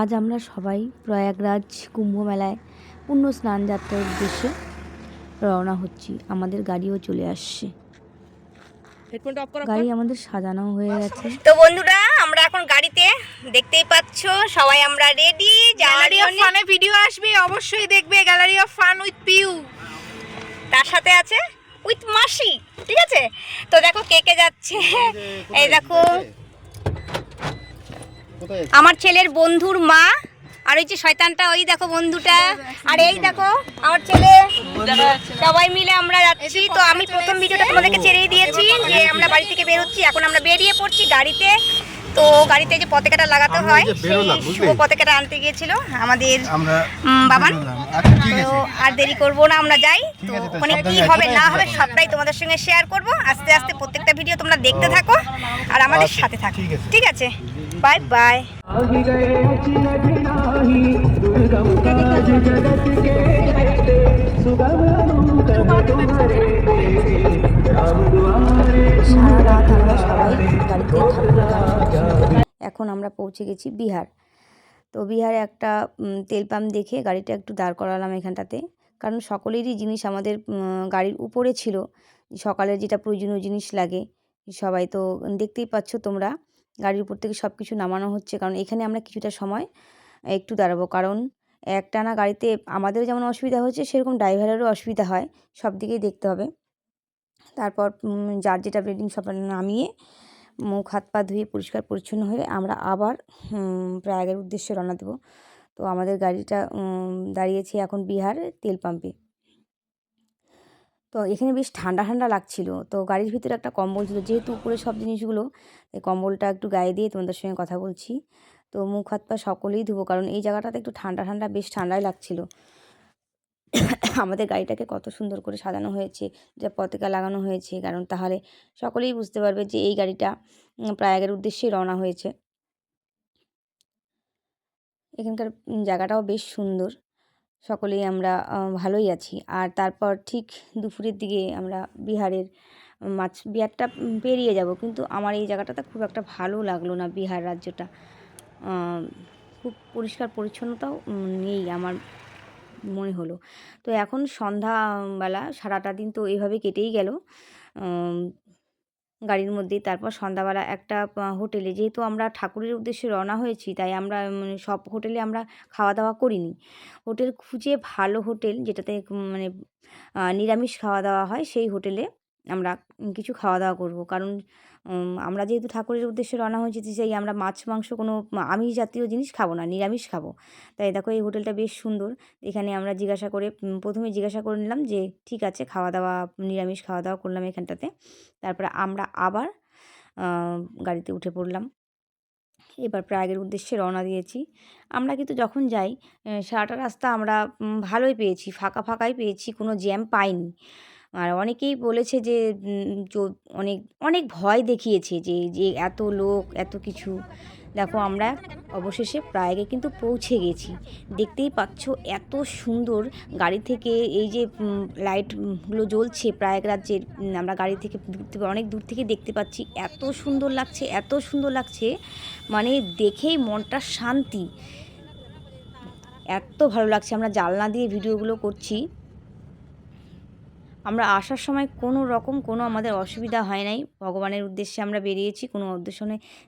আজ আমরা সবাই প্রয়াগরাজ কুম্ভ মেলায় পুণ্য স্নান যাত্রার উদ্দেশ্যে রওনা হচ্ছি। আমাদের গাড়িও চলে আসছে। হেডফোনটা অফ করো গাড়ি আমাদের সাজানো হয়ে গেছে। তো বন্ধুরা আমরা এখন গাড়িতে দেখতেই পাচ্ছ সবাই আমরা রেডি গ্যালারি অফ ফানে ভিডিও আসবে অবশ্যই দেখবে gallery of fun with Piu তার সাথে আছে উইথ মাসি ঠিক আছে? তো দেখো কে কে যাচ্ছে। এই দেখো? আমার ছেলের বন্ধুর মা আর ওই যে শয়তানটা ওই দেখো বন্ধুটা। আর এই দেখো আমার ছেলে। সবাই মিলে আমরা যাচ্ছি। তো আমি প্রথম ভিডিওটা তোমাদেরকে ছেড়েই দিয়েছি যে আমরা বাড়ি থেকে বেরোচ্ছি এখন আমরা বেরিয়ে পড়ছি গাড়িতে। তো গাড়িতে যে পতাকাটা লাগাতে হয় শুভ পতাকাটা আনতে গিয়েছিল আমাদের বাবান। আচ্ছা তো আর দেরি করব না আমরা যাই। তো ওখানে কি হবে না হবে সবটাই তোমাদের সঙ্গে শেয়ার করব। আস্তে আস্তে প্রত্যেকটা ভিডিও তোমরা দেখতে থাকো আর আমাদের আচ্ছা, সাথে থাকো। ঠিক আছে। Bye bye. এখন আমরা পৌঁছে গেছি বিহার। তো বিহারে একটা তেল পাম্প দেখে গাড়িটা একটু দাঁড় করালাম এখানটাতে। কারণ সকলেরই জিনিস আমাদের গাড়ির উপরে ছিল। সকালের যেটা প্রয়োজনীয় জিনিস লাগে, সবাই তো দেখতেই পাচ্ছ তোমরা। গাড়ির উপর থেকে সব কিছু নামানো হচ্ছে। কারণ এখানে আমরা কিছুটা সময় একটু দাঁড়াবো। কারণ একটানা গাড়িতে আমাদের যেমন অসুবিধা হচ্ছে, সেরকম ড্রাইভারেরও অসুবিধা হয়। সব দিকেই দেখতে হবে। তারপর যার যেটা বেডিং সব নামিয়ে মুখ, হাত, পা ধুয়ে পরিষ্কার পরিচ্ছন্ন হয়ে আমরা আবার প্রয়াগের উদ্দেশ্যে রওনা দেবো। তো আমাদের গাড়িটা দাঁড়িয়েছে এখন বিহার তেল পাম্পে। তো এখানে বেশ ঠান্ডা ঠান্ডা লাগছিল। তো গাড়ির ভিতরে একটা কম্বল ছিল। যেহেতু উপরে সব জিনিসগুলো, এই কম্বলটা একটু গায়ে দিয়ে তোমাদের সঙ্গে কথা বলছি। তো মুখ, হাত, পা সকলেই ধুবো, কারণ এই জায়গাটাতে একটু ঠান্ডা ঠান্ডা, বেশ ঠান্ডাই লাগছিল। আমাদের গাড়িটাকে কত সুন্দর করে সাজানো হয়েছে, যে পতাকা লাগানো হয়েছে, কারণ তাহলে সকলেই বুঝতে পারবে যে এই গাড়িটা প্রয়াগের উদ্দেশ্যেই রওনা হয়েছে। এখানকার জায়গাটাও বেশ সুন্দর। সকলেই আমরা ভালোই আছি। আর তারপর ঠিক দুপুরের দিকে আমরা বিহারের মাছ, বিহারটা পেরিয়ে যাব। কিন্তু আমার এই জায়গাটাতে খুব একটা ভালো লাগল না বিহার রাজ্যটা। খুব পরিষ্কার পরিচ্ছন্নতাও নেই আমার মনে হলো। তো এখন সন্ধ্যাবেলা সারাটা দিন তো এইভাবে কেটেই গেল। গাড়ির মধ্যেই। তারপর সন্ধ্যাবেলা একটা হোটেলে। যেহেতু আমরা ঠাকুরের উদ্দেশ্যে রওনা হয়েছি, তাই আমরা মানে সব হোটেলে আমরা খাওয়া দাওয়া করিনি। হোটেল খুঁজে ভালো হোটেল, যেটাতে মানে নিরামিষ খাওয়া দাওয়া হয়, সেই হোটেলে আমরা কিছু খাওয়া দাওয়া করব। কারণ আমরা যেহেতু ঠাকুরের উদ্দেশ্যে রওনা হয়েছি সেই আমরা মাছ, মাংস কোনো আমিষ জাতীয় জিনিস খাব না, নিরামিষ খাব। তাই দেখো এই হোটেলটা বেশ সুন্দর। এখানে আমরা জিজ্ঞাসা করে প্রথমে জিজ্ঞাসা করে নিলাম যে, ঠিক আছে খাওয়া দাওয়া নিরামিষ খাওয়া দাওয়া করলাম এখানটাতে। তারপরে আমরা আবার গাড়িতে উঠে পড়লাম। এবার প্রয়াগের উদ্দেশ্যে রওনা দিয়েছি। আমরা কিন্তু যখন যাই সারাটা রাস্তা আমরা ভালোই পেয়েছি ফাঁকা ফাঁকাই পেয়েছি, কোনো জ্যাম পাইনি। আর অনেকেই বলেছে যে অনেক অনেক ভয় দেখিয়েছে যে যে এত লোক এত কিছু। দেখো আমরা অবশেষে প্রয়াগে কিন্তু পৌঁছে গেছি। দেখতেই পাচ্ছ এত সুন্দর গাড়ি থেকে এই যে লাইটগুলো জ্বলছে প্রয়াগরাজ্যের উম, আমরা গাড়ি থেকে অনেক দূর থেকে দেখতে পাচ্ছি। এত সুন্দর লাগছে এত সুন্দর লাগছে। মানে দেখেই মনটা শান্তি। এত ভালো লাগছে। আমরা জানলা দিয়ে ভিডিওগুলো করছি। আমরা আসার সময় কোনো রকম কোনো আমাদের অসুবিধা হয় নাই। ভগবানের উদ্দেশ্যে আমরা বেরিয়েছি, কোনো উদ্দেশ্য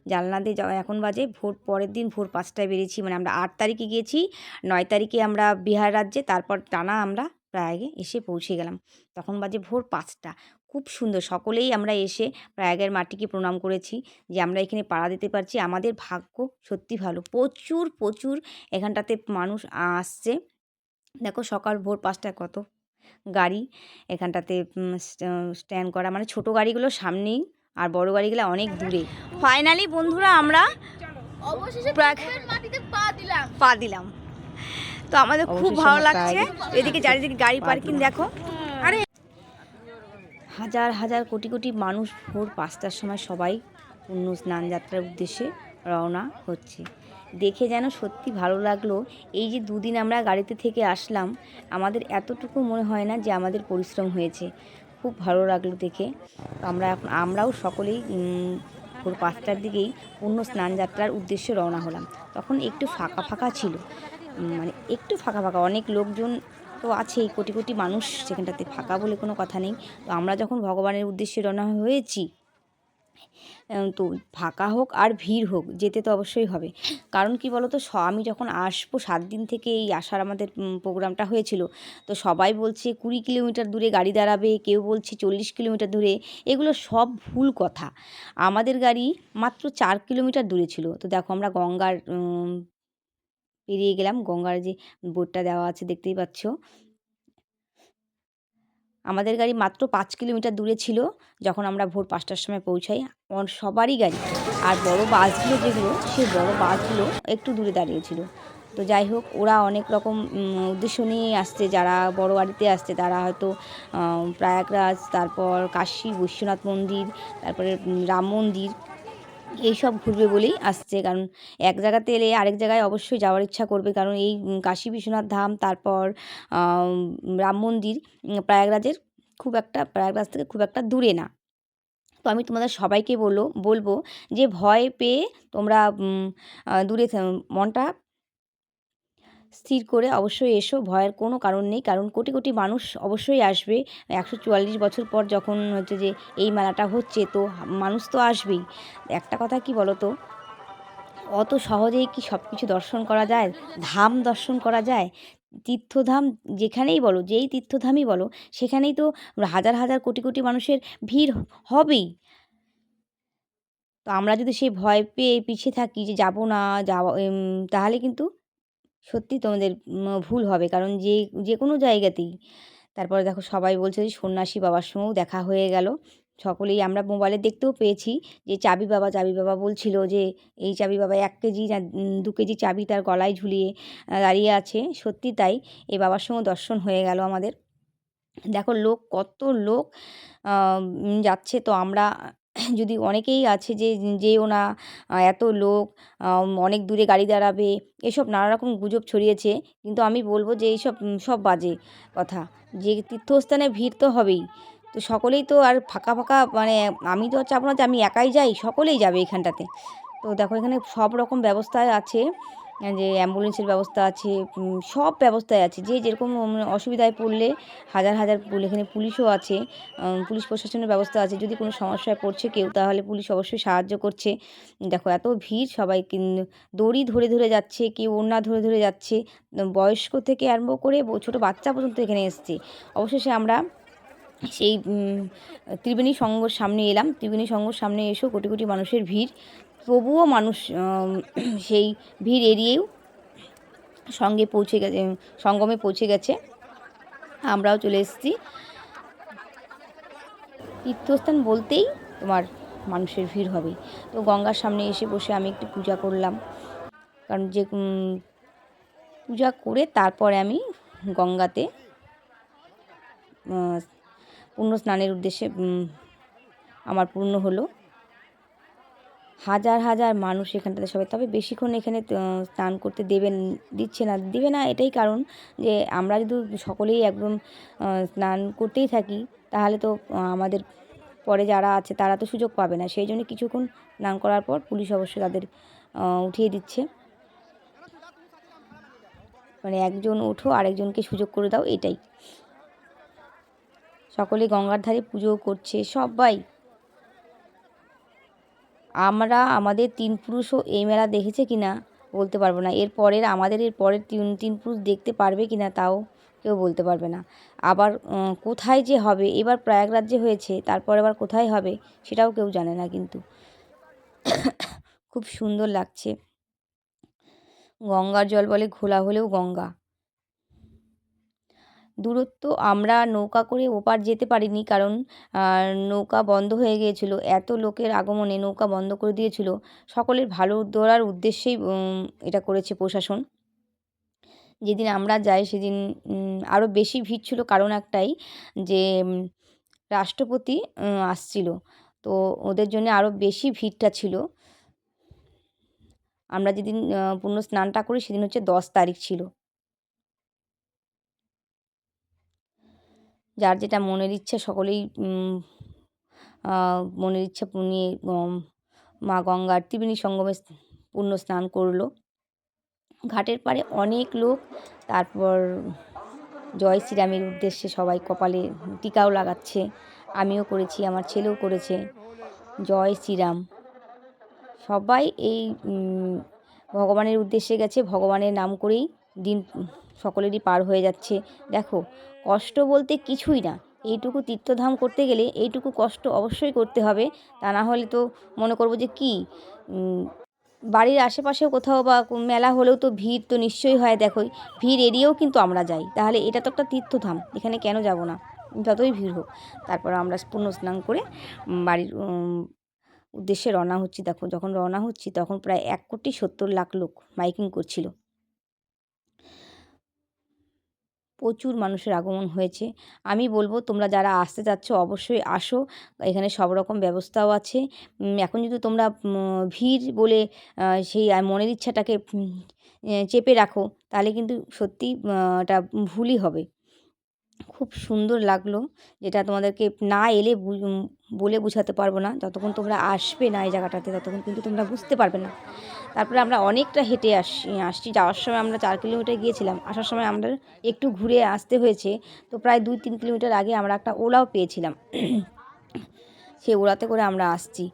জানলা দিয়ে এখন বাজে ভোর, পরের দিন ভোর পাঁচটায় বেরিয়েছি। মানে আমরা আট তারিখে গিয়েছি, নয় তারিখে আমরা বিহার রাজ্যে, তারপর টানা আমরা প্রয়াগে এসে পৌঁছে গেলাম। তখন বাজে ভোর পাঁচটা। খুব সুন্দর। সকলেই আমরা এসে প্রয়াগের মাটিকে প্রণাম করেছি যে আমরা এখানে পাড়া দিতে পারছি। আমাদের ভাগ্য সত্যি ভালো। প্রচুর প্রচুর এখানটাতে মানুষ আসছে। দেখো সকাল ভোর পাঁচটায় কত গাড়ি। এখানটাতে স্ট্যান্ড করা। মানে ছোট গাড়িগুলো সামনেই আর বড় গাড়িগুলো অনেক দূরে। ফাইনালি বন্ধুরা আমরা পা দিলাম। তো আমাদের খুব ভালো লাগছে। এদিকে চারিদিকে গাড়ি পার্কিং দেখো। আরে! হাজার হাজার কোটি কোটি মানুষ ভোর পাঁচটার সময় সবাই পুণ্য স্নান যাত্রার উদ্দেশ্যে রওনা হচ্ছে। দেখে যেন সত্যি ভালো লাগল। এই যে দুদিন আমরা গাড়িতে থেকে আসলাম, আমাদের এতটুকু মনে হয় না যে আমাদের পরিশ্রম হয়েছে। খুব ভালো লাগল দেখে। আমরা এখন, আমরাও সকলেই ভোর পাঁচটার দিকেই পূর্ণ স্নান যাত্রার উদ্দেশ্যে রওনা হলাম। তখন একটু ফাঁকা ফাঁকা ছিল। মানে একটু ফাঁকা ফাঁকা। অনেক লোকজন তো আছেই কোটি কোটি মানুষ সেখানটাতে ফাঁকা বলে কোনো কথা নেই। তো আমরা যখন ভগবানের উদ্দেশ্যে রওনা হয়েছি তো ফাঁকা হোক আর ভিড় হোক, যেতে তো অবশ্যই হবে। কারণ কি বলো তো স- আমি যখন আসব, সাত দিন থেকে এই আসার আমাদের প্রোগ্রামটা হয়েছিল, তো সবাই বলছে কুড়ি কিলোমিটার দূরে গাড়ি দাঁড়াবে, কেউ বলছে চল্লিশ কিলোমিটার দূরে, এগুলো সব ভুল কথা। আমাদের গাড়ি মাত্র চার কিলোমিটার দূরে ছিল। তো দেখো আমরা গঙ্গার পেরিয়ে গেলাম, গঙ্গার যে বোর্ডটা দেওয়া আছে, দেখতেই পাচ্ছ। আমাদের গাড়ি মাত্র পাঁচ কিলোমিটার দূরে ছিল যখন আমরা ভোর পাঁচটার সময় পৌঁছাই। সবারই গাড়ি। আর বড় বাসগুলো যেগুলো সেই বড় বাসগুলো একটু দূরে দাঁড়িয়েছিল তো যাই হোক, ওরা অনেক রকম উদ্দেশ্য নিয়ে আসছে। যারা বড় গাড়িতে আসছে, তারা হয়তো প্রয়াগরাজ, তারপর কাশী, বিশ্বনাথ মন্দির, তারপরে রাম মন্দির এইসব ঘুরবে বলেই আসছে। কারণ এক জায়গাতে এলে আরেক জায়গায় অবশ্যই যাওয়ার ইচ্ছা করবে। কারণ এই কাশী বিশ্বনাথ ধাম, তারপর রাম মন্দির প্রয়াগরাজের খুব একটা, প্রয়াগরাজ থেকে খুব একটা দূরে না। তো আমি তোমাদের সবাইকে বলো বলব যে ভয় পেয়ে তোমরা দূরে মনটা স্থির করে অবশ্যই এসো, ভয়ের কোনো কারণ নেই। কারণ কোটি কোটি মানুষ অবশ্যই আসবে। একশো চুয়াল্লিশ বছর পর যখন হচ্ছে যে এই মেলাটা হচ্ছে, তো মানুষ তো আসবেই। একটা কথা কি বলো তো অত সহজেই কি সব কিছু দর্শন করা যায়? ধাম দর্শন করা যায়? তীর্থধাম যেখানেই বলো, যেই তীর্থধামই বলো, সেখানেই তো হাজার হাজার কোটি কোটি মানুষের ভিড় হবেই। তো আমরা যদি সেই ভয় পেয়ে পিছিয়ে থাকি যে যাব না, যাওয়া তাহলে কিন্তু সত্যি তোমাদের ভুল হবে। কারণ যে যে কোনো জায়গাতেই। তারপরে দেখো সবাই বলছে যে, সন্ন্যাসী বাবার সঙ্গেও দেখা হয়ে গেল। সকলেই, আমরা মোবাইলে দেখতেও পেয়েছি যে, চাবি বাবা চাবি বাবা বলছিল যে, এই চাবি বাবা এক কেজি না দু কেজি চাবি তার গলায় ঝুলিয়ে দাঁড়িয়ে আছে। সত্যি তাই এই বাবার সঙ্গে দর্শন হয়ে গেল আমাদের। দেখো লোক, কত লোক যাচ্ছে। তো আমরা যদি অনেকেই আছে যে, যেও না এত লোক অনেক দূরে গাড়ি দাঁড়াবে, এসব নানা রকম গুজব ছড়িয়েছে। কিন্তু আমি বলব যে, এইসব সব বাজে কথা। যে তীর্থস্থানে ভিড় তো হবেই। তো সকলেই তো আর ফাঁকা ফাঁকা মানে আমি তো চাবো না যে, আমি একাই যাই, সকলেই যাবে এখানটাতে। তো দেখো এখানে সব রকম ব্যবস্থায় আছে। যে অ্যাম্বুলেন্সের ব্যবস্থা আছে সব ব্যবস্থায় আছে। যে যেরকম অসুবিধায় পড়লে হাজার হাজার এখানে পুলিশও আছে পুলিশ প্রশাসনের ব্যবস্থা আছে। যদি কোনো সমস্যায় পড়ছে কেউ, তাহলে পুলিশ অবশ্যই সাহায্য করছে। দেখো, এত ভিড় সবাই দড়ি ধরে ধরে যাচ্ছে, কেউ ওড়না ধরে ধরে যাচ্ছে। বয়স্ক থেকে আরম্ভ করে ছোট বাচ্চা পর্যন্ত এখানে এসছে। অবশেষে আমরা সেই ত্রিবেণী সংঘর সামনে এলাম। ত্রিবেণী সংঘর সামনে এসেও কোটি কোটি মানুষের ভিড়। তবুও মানুষ সেই ভিড় এড়িয়েও সঙ্গে পৌঁছে গেছে, সঙ্গমে পৌঁছে গেছে। আমরাও চলে এসেছি। তীর্থস্থান বলতেই তোমার মানুষের ভিড় হবে। তো গঙ্গার সামনে এসে বসে আমি একটু পূজা করলাম। কারণ যে পূজা করে তারপরে আমি গঙ্গাতে পূর্ণ স্নানের উদ্দেশ্যে আমার পূর্ণ হলো। হাজার হাজার মানুষ এখানটাতে সবাই। তবে বেশিক্ষণ এখানে স্নান করতে দেবেন দিচ্ছে না। দেবে না এটাই কারণ যে আমরা যদি সকলেই একদম স্নান করতেই থাকি, তাহলে তো আমাদের পরে যারা আছে তারা তো সুযোগ পাবে না। সেই জন্য কিছুক্ষণ স্নান করার পর পুলিশ অবশ্যই তাদের উঠিয়ে দিচ্ছে। মানে একজন ওঠো, আরেকজনকে সুযোগ করে দাও, এটাই। সকলে গঙ্গার ধারে পুজো করছে, সবাই। আমরা আমাদের তিন পুরুষও এই মেলা দেখেছে কি না বলতে পারব না। এর পরের, আমাদের এর পরের তিন তিন পুরুষ দেখতে পারবে কি না তাও কেউ বলতে পারবে না। আবার কোথায় যে হবে, এবার প্রয়াগরাজ্যে হয়েছে, তারপর আবার কোথায় হবে সেটাও কেউ জানে না কিন্তু। খুব সুন্দর লাগছে। গঙ্গার জল বলে ঘোলা হলেও গঙ্গা। দূরত্ব আমরা নৌকা করে ওপার যেতে পারিনি কারণ নৌকা বন্ধ হয়ে গিয়েছিল। এত লোকের আগমনে নৌকা বন্ধ করে দিয়েছিল। সকলের ভালো দৌড়ার উদ্দেশ্যেই এটা করেছে প্রশাসন। যেদিন আমরা যাই সেদিন আরও বেশি ভিড় ছিল। কারণ একটাই যে রাষ্ট্রপতি আসছিল। তো ওদের জন্য আরও বেশি ভিড়টা ছিল। আমরা যেদিন পূর্ণ স্নানটা করি সেদিন হচ্ছে দশ তারিখ ছিল। যার যেটা মনের ইচ্ছা সকলেই মনের ইচ্ছা নিয়ে মা গঙ্গার ত্রিবেণী সঙ্গমে পুণ্য স্নান করল। ঘাটের পাড়ে অনেক লোক, তারপর জয় শ্রীরামের উদ্দেশ্যে সবাই কপালে টিকাও লাগাচ্ছে, আমিও করেছি, আমার ছেলেও করেছে। জয় শ্রীরাম। সবাই এই ভগবানের উদ্দেশ্যে গেছে, ভগবানের নাম করেই দিন সকলেরই পার হয়ে যাচ্ছে। দেখো, কষ্ট বলতে কিছুই না। এইটুকু তীর্থধাম করতে গেলে এইটুকু কষ্ট অবশ্যই করতে হবে। তা না হলে তো মনে করব যে কী? বাড়ির আশেপাশেও কোথাও বা মেলা হলেও তো ভিড় তো নিশ্চয়ই হয়। দেখোই ভিড় এড়িয়েও কিন্তু আমরা যাই। তাহলে এটা তো একটা তীর্থধাম, এখানে কেন যাব না? যতই ভিড় হোক। তারপর আমরা পূর্ণ স্নান করে বাড়ির উদ্দেশ্যে রওনা হচ্ছি। দেখো, যখন রওনা হচ্ছি, তখন প্রায় এক কোটি সত্তর লাখ লোক মাইকিং করছিল। প্রচুর মানুষের আগমন হয়েছে। আমি বলব, তোমরা যারা আসতে চাচ্ছ, অবশ্যই আসো। এখানে সব রকম ব্যবস্থাও আছে। এখন যদি তোমরা ভিড় বলে সেই মনের ইচ্ছাটাকে চেপে রাখো, তাহলে কিন্তু সত্যি এটা ভুলই হবে। খুব সুন্দর লাগল। যেটা তোমাদেরকে না এলে বলে বোঝাতে পারব না। যতক্ষণ তোমরা আসবে না এই জায়গাটাতে, ততক্ষণ কিন্তু তোমরা বুঝতে পারবে না। তারপরে আমরা অনেকটা হেঁটে আসছি আসছি। যাওয়ার সময় আমরা চার কিলোমিটার গিয়েছিলাম। আসার সময় আমরা একটু ঘুরে আসতে হয়েছে। তো প্রায় দুই তিন কিলোমিটার আগে আমরা একটা ওলাও পেয়েছিলাম। সেই ওলাতে করে আমরা আসছি।